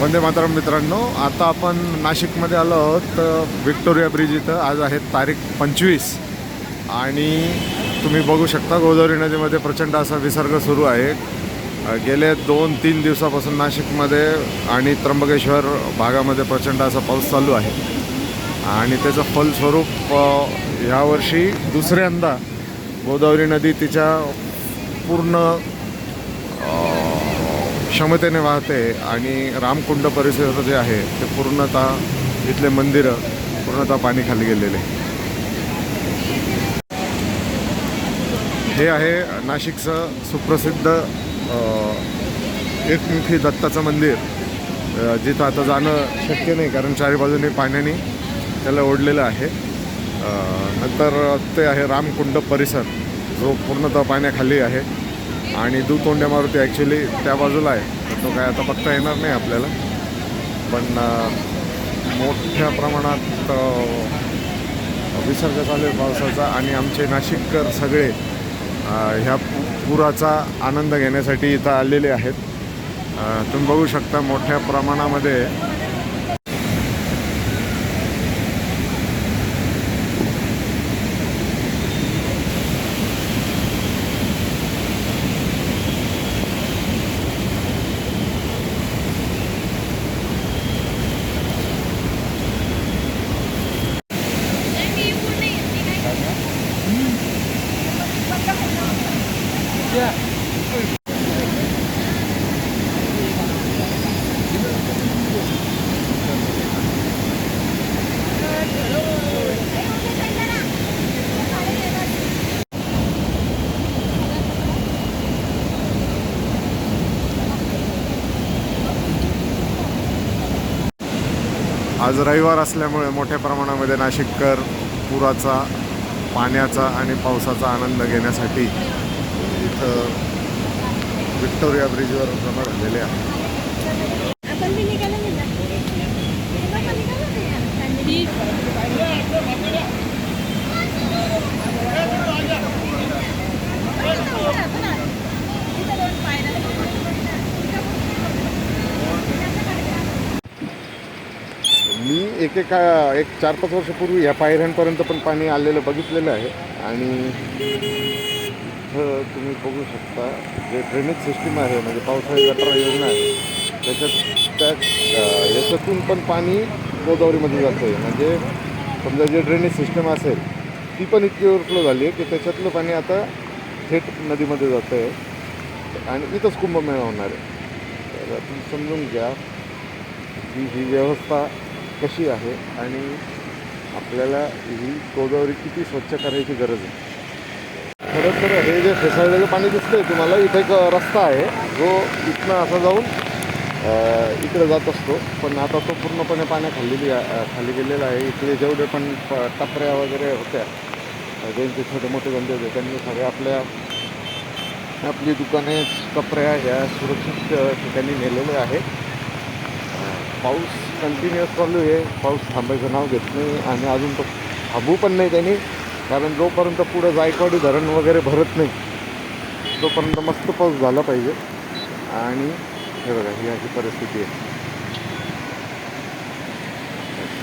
वंदे मातरम मित्रांनो आता आपण नाशिकमध्ये आलो आहोत तर विक्टोरिया ब्रिज इथं. आज आहे तारीख पंचवीस. आणि तुम्ही बघू शकता गोदावरी नदीमध्ये प्रचंड असा विसर्ग सुरू आहे. गेले दोन तीन दिवसापासून नाशिकमध्ये आणि त्र्यंबकेश्वर भागामध्ये प्रचंड असा पाऊस चालू आहे. आणि त्याचं फलस्वरूप यावर्षी ह्यावर्षी दुसऱ्यांदा गोदावरी नदी तिच्या पूर्ण क्षमतेने वाहते आणि रामकुंड परिसर जे आहे ते पूर्णतः इथले मंदिरं पूर्णतः पाणी खाली गेलेले. हे आहे नाशिकचं सुप्रसिद्ध एकमुखी दत्ताचं मंदिर. जिथं आता जाणं शक्य नाही कारण चारी बाजूने पाण्याने त्याला ओढलेलं आहे. नंतर ते आहे रामकुंड परिसर जो पूर्णतः पाण्याखाली आहे. आणि दुतोंड्या मारुती ॲक्च्युली त्या बाजूला आहे. तर तो काय आता बघता येणार नाही आपल्याला. पण मोठ्या प्रमाणात विसर्ग चालू आहे पावसाचा आणि आमचे नाशिककर सगळे ह्या पु- पुराचा आनंद घेण्यासाठी इथं आलेले आहेत. तुम्ही बघू शकता मोठ्या प्रमाणामध्ये आज रविवार असल्यामुळे मोठ्या प्रमाणामध्ये नाशिककर पुराचा पाण्याचा आणि पावसाचा आनंद घेण्यासाठी इथं विक्टोरिया ब्रिजवर जमा झालेले आहे आपण बी निघालं नाही ना. ते बाबा निघालं नाही यार. family. पण इथं उभं राहतो ना. इथं दोन पायऱ्या एक एकेका एक चार पाच वर्षापूर्वी ह्या पायऱ्यांपर्यंत पण पाणी आलेलं बघितलेलं आहे. आणि इथं तुम्ही बघू शकता जे ड्रेनेज सिस्टीम आहे म्हणजे पावसाळी गटार योजना आहे त्याच्यात त्या याच्यातून पण पाणी गोदावरीमध्ये जातं आहे म्हणजे समजा जे ड्रेनेज सिस्टम असेल ती पण इतकी ओव्हरफ्लो झाली आहे की त्याच्यातलं पाणी आता थेट नदीमध्ये जातं आहे आणि इथंच कुंभमेळा होणार आहे. तर तुम्ही समजून घ्या की ही व्यवस्था कशी आहे आणि आपल्याला ही गोदावरी किती स्वच्छ करायची गरज आहे? खरं तर हे जे फेसाळलेलं पाणी दिसतंय तुम्हाला इथे एक रस्ता आहे. जो इथनं असा जाऊन इकडे जात असतो. पण आता तो पूर्णपणे पाण्याखाली खाल्लेली खाली गेलेला आहे. इथले जेवढे पण टपऱ्या वगैरे होत्या ज्यांचे छोटे मोठे धंदे होते त्यांनी सगळे आपल्या आपली दुकाने कपऱ्या ह्या सुरक्षित ठिकाणी नेलेले आहे पाऊस कंटिन्युअस चालू आहे. पाऊस थांबायचं नाव घेत नाही आणि अजून तो थांबू पण नाही त्यांनी. कारण जोपर्यंत पुढं जायकवाडी धरण वगैरे भरत नाही तोपर्यंत मस्त पाऊस झाला पाहिजे. आणि हे बघा ही अशी परिस्थिती आहे.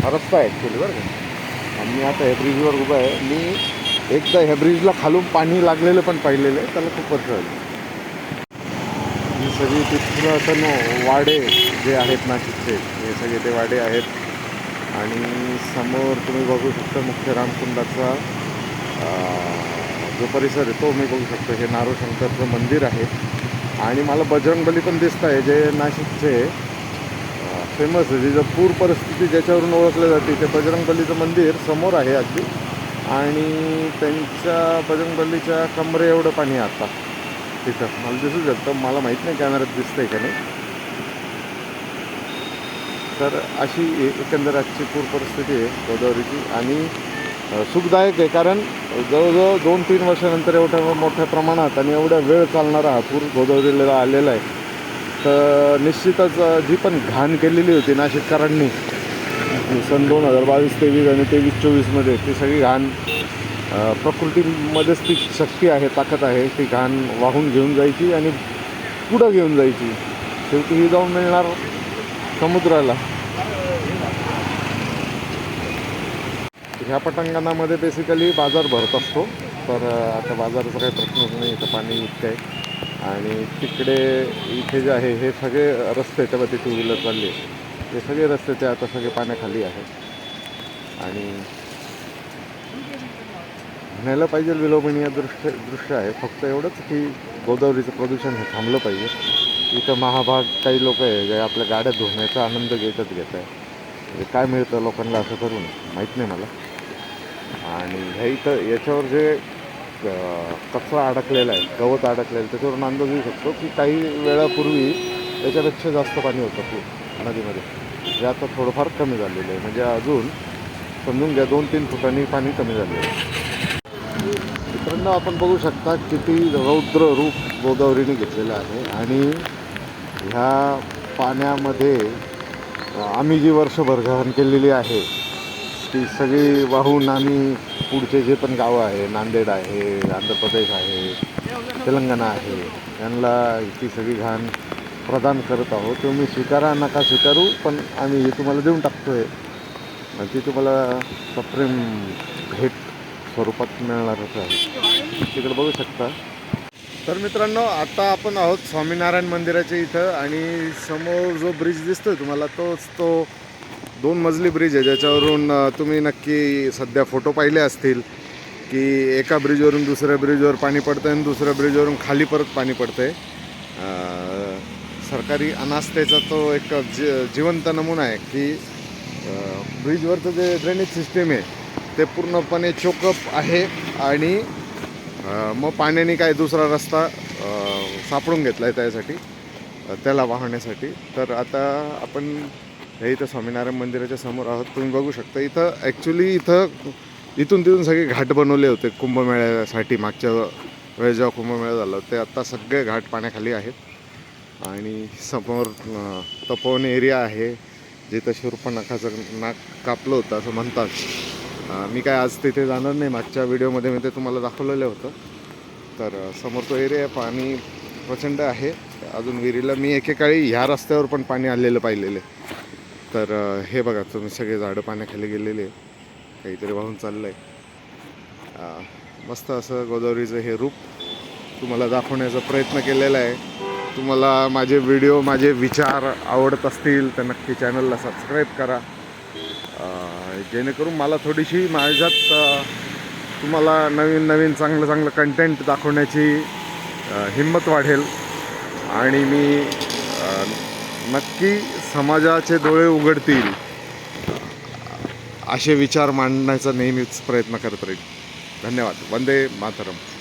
हा रस्ता आहे ॲक्च्युली बरं का. आणि मी आता ह्या ब्रिजवर उभा आहे. मी एकदा ह्या ब्रिजला खालून पाणी लागलेलं पण पाहिलेलं आहे. त्याला खूप वर्ष झाली. ही सगळी तिथलं वाडे जे आहेत नाशिकचे हे सगळे ते वाडे आहेत. आणि समोर तुम्ही बघू शकता मुख्य रामकुंडाचा जो परिसर आहे तो मी बघू शकतो. हे नारो शंकरचं मंदिर आहे. आणि मला बजरंगबली पण दिसत आहे जे नाशिकचे फेमस आहे. जिथं पूर परिस्थिती ज्याच्यावरून ओळखल्या जाते ते बजरंगबलीचं मंदिर समोर आहे अगदी. आणि त्यांच्या बजरंगबलीच्या कमरे एवढं पाणी आहे आता. तिथं. मला दिसू शकतं. मला माहीत नाही कॅमेऱ्यात आहे का नाही. तर अशी एकंदर आजची पूर परिस्थिती आहे गोदावरीची. आणि सुखदायक आहे कारण जवळजवळ दोन तीन वर्षानंतर एवढ्या मोठ्या प्रमाणात आणि एवढ्या वेळ चालणारा हा पूर गोदावरीला आलेला आहे. तर निश्चितच जी पण घाण केलेली होती नाशिककरांनी सन दोन हजार बावीस तेवीस आणि तेवीस चोवीसमध्ये ती सगळी घाण प्रकृतीमध्येच ती शक्ती आहे ताकद आहे ती घाण वाहून घेऊन जायची आणि पुढं घेऊन जायची. शेवटी ही जाऊन मिळणार समुद्राला. ह्या पटांगणामध्ये बेसिकली बाजार भरत असतो. तर आता बाजाराचा काही प्रश्नच नाही इथं पाणी इतकं आहे. आणि तिकडे इथे जे आहे हे सगळे रस्ते तेव्हा ते टू व्हीलर चालले हे सगळे रस्ते ते आता सगळे पाण्याखाली आहेत. आणि म्हणायला पाहिजे विलोभनीय दृश्य दृश्य आहे. फक्त एवढंच की गोदावरीचं प्रदूषण हे थांबलं पाहिजे. इथं महाभाग काही लोक आहे जे आपल्या गाड्या धुण्याचा आनंद घेतच घेत आहे म्हणजे काय मिळतं लोकांना असं करून? माहीत नाही मला. आणि ह्या इथं याच्यावर जे कचरा अडकलेला आहे गवत अडकलेलं आहे त्याच्यावरून अंदाज येऊ शकतो की काही वेळापूर्वी त्याच्यापेक्षा जास्त पाणी होतं खूप नदीमध्ये. जे आता थोडंफार कमी झालेलं आहे. म्हणजे अजून समजून घ्या दोन तीन फुटांनी पाणी कमी झालेलं आहे. मित्रांनो आपण बघू शकता किती रौद्र रूप गोदावरीने घेतलेलं आहे आणि ह्या पाण्यामध्ये आम्ही जी वर्षभर घाण केलेली आहे ती सगळी वाहून आम्ही पुढचे जे पण गावं आहे नांदेड आहे आंध्र प्रदेश आहे तेलंगणा आहे यांना ती सगळी घाण प्रदान करत आहोत. तुम्ही स्वीकारा नका स्वीकारू पण आम्ही हे तुम्हाला देऊन टाकतोय. आणि ती तुम्हाला सप्रेम भेट स्वरूपात मिळणारच आहे. तिकडे बघू शकता. तर मित्रांनो आता आपण आहोत स्वामीनारायण मंदिराच्या इथं आणि समोर जो ब्रिज दिसतोय तुम्हाला तोच तो दोन मजली ब्रिज आहे ज्याच्यावरून तुम्ही नक्की सध्या फोटो पाहिले असतील की एका ब्रिजवरून दुसऱ्या ब्रिजवर पाणी पडतं आणि दुसऱ्या ब्रिजवरून खाली परत पाणी पडतंय. आहे सरकारी अनास्थेचा तो एक जि जिवंत नमुना आहे की ब्रिजवरचं जे ड्रेनेज सिस्टीम आहे ते पूर्णपणे चोकअप आहे आणि मग पाण्याने काय दुसरा रस्ता सापडून घेतला आहे त्यासाठी त्याला वाहण्यासाठी. तर आता आपण हे इथं स्वामीनारायण मंदिराच्या समोर आहोत. तुम्ही बघू शकता इथं ॲक्च्युली इथं इथून तिथून सगळे घाट बनवले होते. कुंभमेळ्यासाठी मागच्या वेळेस जेव्हा कुंभमेळा झाला ते आत्ता सगळे घाट पाण्याखाली आहेत. आणि समोर तपोवन एरिया आहे जिथं शूर्पणखाचं नाक कापलं होतं असं म्हणतात. मी काय आज तिथे जाणार नाही. मागच्या व्हिडिओमध्ये मी ते तुम्हाला दाखवलेलं होतं. तर समोर तो एरिया पाणी प्रचंड आहे. अजून विहिरीला मी एकेकाळी ह्या रस्त्यावर पण पाणी आलेलं पाहिलेलं आहे. तर हे बघा तुम्ही सगळे झाडं पाण्याखाली गेलेले काहीतरी वाहून चाललं आहे मस्त असं गोदावरीचं हे रूप तुम्हाला दाखवण्याचा प्रयत्न केलेला आहे. तुम्हाला माझे व्हिडिओ माझे विचार आवडत असतील तर नक्की चॅनलला सबस्क्राईब करा. जेणेकरून मला थोडीशी माझ्यात तुम्हाला नवीन नवीन चांगलं चांगलं कंटेंट दाखवण्याची हिंमत वाढेल. आणि मी नक्की समाजाचे डोळे उघडतील. असे विचार मांडण्याचा नेहमीच प्रयत्न करत राहील. धन्यवाद. वंदे मातरम.